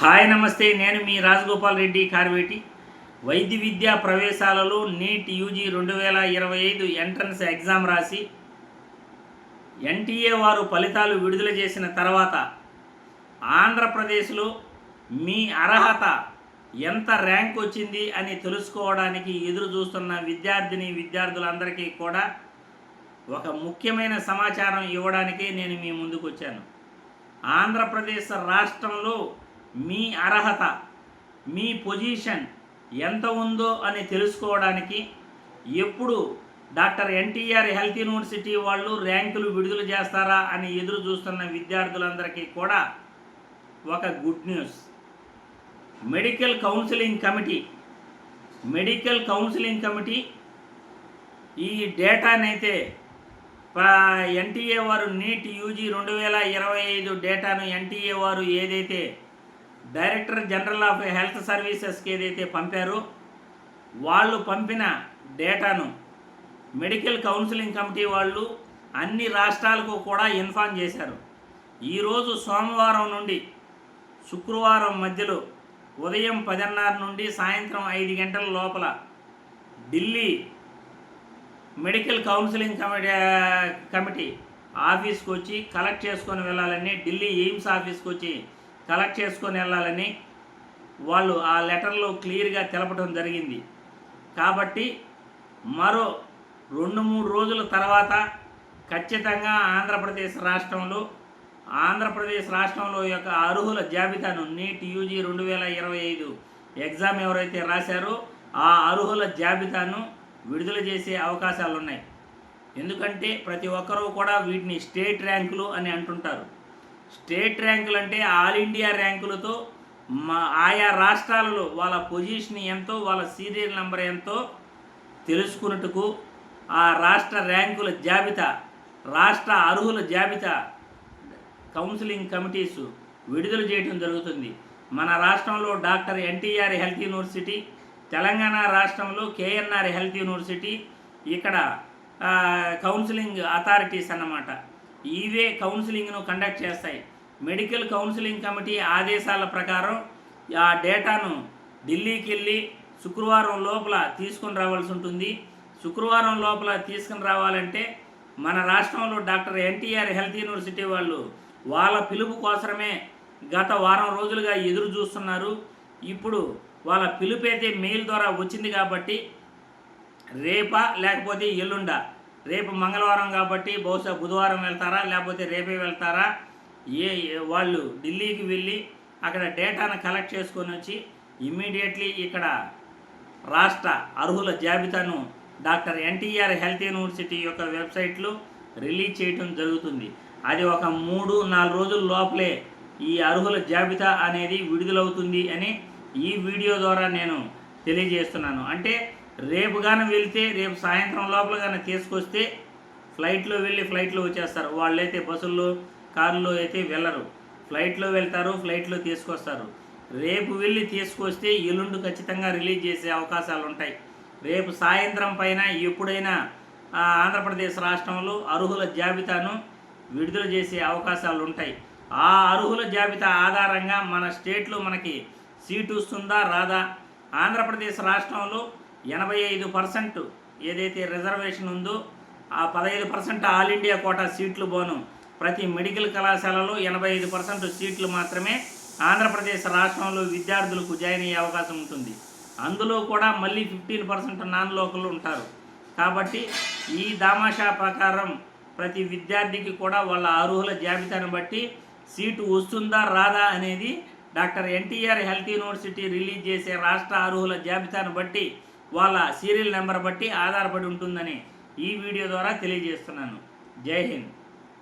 Hi నమస్తే. నేను మీ రాజగోపాల్ రెడ్డి కార్వేటి. వైద్య విద్యా ప్రవేశాలలో నీట్ యూజీ రెండు వేల ఇరవై ఐదు ఎంట్రన్స్ ఎగ్జామ్ రాసి ఎన్టీఏ వారు ఫలితాలు విడుదల చేసిన తర్వాత ఆంధ్రప్రదేశ్లో మీ అర్హత ఎంత ర్యాంక్ వచ్చింది అని తెలుసుకోవడానికి ఎదురు చూస్తున్న విద్యార్థిని విద్యార్థులందరికీ కూడా ఒక ముఖ్యమైన సమాచారం ఇవ్వడానికే నేను మీ ముందుకు వచ్చాను. ఆంధ్రప్రదేశ్ రాష్ట్రంలో మీ అర్హత మీ పొజిషన్ ఎంత ఉందో అని తెలుసుకోవడానికి ఎప్పుడు డాక్టర్ ఎన్టీఆర్ హెల్త్ యూనివర్సిటీ వాళ్ళు ర్యాంకులు విడుదల చేస్తారా అని ఎదురు చూస్తున్న విద్యార్థులందరికీ కూడా ఒక good news. Medical counselling committee medical counselling committee ఈ డేటానైతే ఎన్టీఏ వారు నీట్ యూజీ రెండు వేల ఇరవై ఐదు డేటాను ఎన్టీఏ వారు ఏదైతే డైరెక్టర్ జనరల్ ఆఫ్ హెల్త్ సర్వీసెస్కి ఏదైతే పంపారో వాళ్ళు పంపిన డేటాను మెడికల్ కౌన్సిలింగ్ కమిటీ వాళ్ళు అన్ని రాష్ట్రాలకు కూడా ఇన్ఫార్మ్ చేశారు. ఈరోజు సోమవారం నుండి శుక్రవారం మధ్యలో ఉదయం పదిన్నర నుండి సాయంత్రం ఐదు గంటల లోపల Delhi medical counselling committee committee ఆఫీస్కి వచ్చి కలెక్ట్ చేసుకొని వెళ్ళాలని ఢిల్లీ ఎయిమ్స్ ఆఫీస్కి వచ్చి కలెక్ట్ చేసుకొని వెళ్ళాలని వాళ్ళు ఆ లెటర్లో క్లియర్గా తెలపడం జరిగింది. కాబట్టి మరో రెండు మూడు రోజుల తర్వాత ఖచ్చితంగా ఆంధ్రప్రదేశ్ రాష్ట్రంలో ఆంధ్రప్రదేశ్ రాష్ట్రంలో యొక్క అర్హుల జాబితాను నీట్ యూజీ రెండు వేల ఇరవై ఐదు ఎగ్జామ్ ఎవరైతే రాశారో ఆ అర్హుల జాబితాను విడుదల చేసే అవకాశాలు ఉన్నాయి ఎందుకంటే ప్రతి ఒక్కరూ కూడా వీటిని స్టేట్ ర్యాంకులు అని అంటుంటారు. స్టేట్ ర్యాంకులు అంటే ఆల్ ఇండియా ర్యాంకులతో మా ఆయా రాష్ట్రాలలో వాళ్ళ పొజిషన్ ఎంతో వాళ్ళ సీరియల్ నెంబర్ ఎంతో తెలుసుకున్నట్టుకు ఆ రాష్ట్ర ర్యాంకుల జాబితా రాష్ట్ర అర్హుల జాబితా కౌన్సిలింగ్ కమిటీస్ విడుదల చేయడం జరుగుతుంది. మన రాష్ట్రంలో doctor NTR health university Telangana రాష్ట్రంలో కేఎన్ఆర్ హెల్త్ యూనివర్సిటీ ఇక్కడ కౌన్సిలింగ్ అథారిటీస్ అన్నమాట. ఇవే కౌన్సిలింగ్ను కండక్ట్ చేస్తాయి. మెడికల్ కౌన్సిలింగ్ కమిటీ ఆదేశాల ప్రకారం ఆ డేటాను ఢిల్లీకి వెళ్ళి శుక్రవారం లోపల తీసుకుని రావాల్సి ఉంటుంది. శుక్రవారం లోపల తీసుకుని రావాలంటే మన రాష్ట్రంలో డాక్టర్ ఎన్టీఆర్ హెల్త్ యూనివర్సిటీ వాళ్ళు వాళ్ళ పిలుపు కోసమే గత వారం రోజులుగా ఎదురు చూస్తున్నారు. ఇప్పుడు వాళ్ళ పిలుపు అయితే మెయిల్ ద్వారా వచ్చింది కాబట్టి రేపా లేకపోతే ఎల్లుండా రేపు మంగళవారం కాబట్టి బహుశా బుధవారం వెళ్తారా లేకపోతే రేపే వెళ్తారా? ఏ వాళ్ళు ఢిల్లీకి వెళ్ళి అక్కడ డేటాను కలెక్ట్ చేసుకొని వచ్చి ఇమ్మీడియట్లీ ఇక్కడ రాష్ట్ర అర్హుల జాబితాను డాక్టర్ ఎన్టీఆర్ హెల్త్ యూనివర్సిటీ యొక్క వెబ్సైట్లో రిలీజ్ చేయడం జరుగుతుంది. అది ఒక మూడు నాలుగు రోజుల లోపలే ఈ అర్హుల జాబితా అనేది విడుదలవుతుంది అని ఈ వీడియో ద్వారా నేను తెలియజేస్తున్నాను. అంటే రేపు కానీ వెళ్తే రేపు సాయంత్రం లోపల కానీ తీసుకొస్తే ఫ్లైట్లో వెళ్ళి ఫ్లైట్లో వచ్చేస్తారు. వాళ్ళైతే బస్సుల్లో కారులో అయితే వెళ్ళరు. ఫ్లైట్లో వెళ్తారు ఫ్లైట్లో తీసుకొస్తారు. రేపు వెళ్ళి తీసుకొస్తే ఎల్లుండి ఖచ్చితంగా రిలీజ్ చేసే అవకాశాలు ఉంటాయి. రేపు సాయంత్రం పైన ఎప్పుడైనా ఆ, ఆంధ్రప్రదేశ్ రాష్ట్రంలో అర్హుల జాబితాను విడుదల చేసే అవకాశాలు ఉంటాయి. ఆ అర్హుల జాబితా ఆధారంగా మన స్టేట్లో మనకి సీటు వస్తుందా రాదా? ఆంధ్రప్రదేశ్ రాష్ట్రంలో ఎనభై ఐదు పర్సెంట్ ఏదైతే రిజర్వేషన్ ఉందో ఆ పదహైదు పర్సెంట్ ఆల్ ఇండియా కోటా సీట్లు పోను. ప్రతి మెడికల్ కళాశాలలో ఎనభై ఐదు పర్సెంట్ సీట్లు మాత్రమే ఆంధ్రప్రదేశ్ రాష్ట్రంలో విద్యార్థులకు జాయిన్ అయ్యే అవకాశం ఉంటుంది. అందులో కూడా మళ్ళీ ఫిఫ్టీన్ పర్సెంట్ నాన్ లోకల్ ఉంటారు. కాబట్టి ఈ దామాషా ప్రకారం ప్రతి విద్యార్థికి కూడా వాళ్ళ అర్హుల జాబితాను బట్టి సీటు వస్తుందా రాదా అనేది doctor NTR health university release చేసే రాష్ట్ర అర్హుల జాబితాను బట్టి వాళ్ళ సీరియల్ నెంబర్ బట్టి ఆధారపడి ఉంటుందని ఈ వీడియో ద్వారా తెలియజేస్తున్నాను. జై హింద్.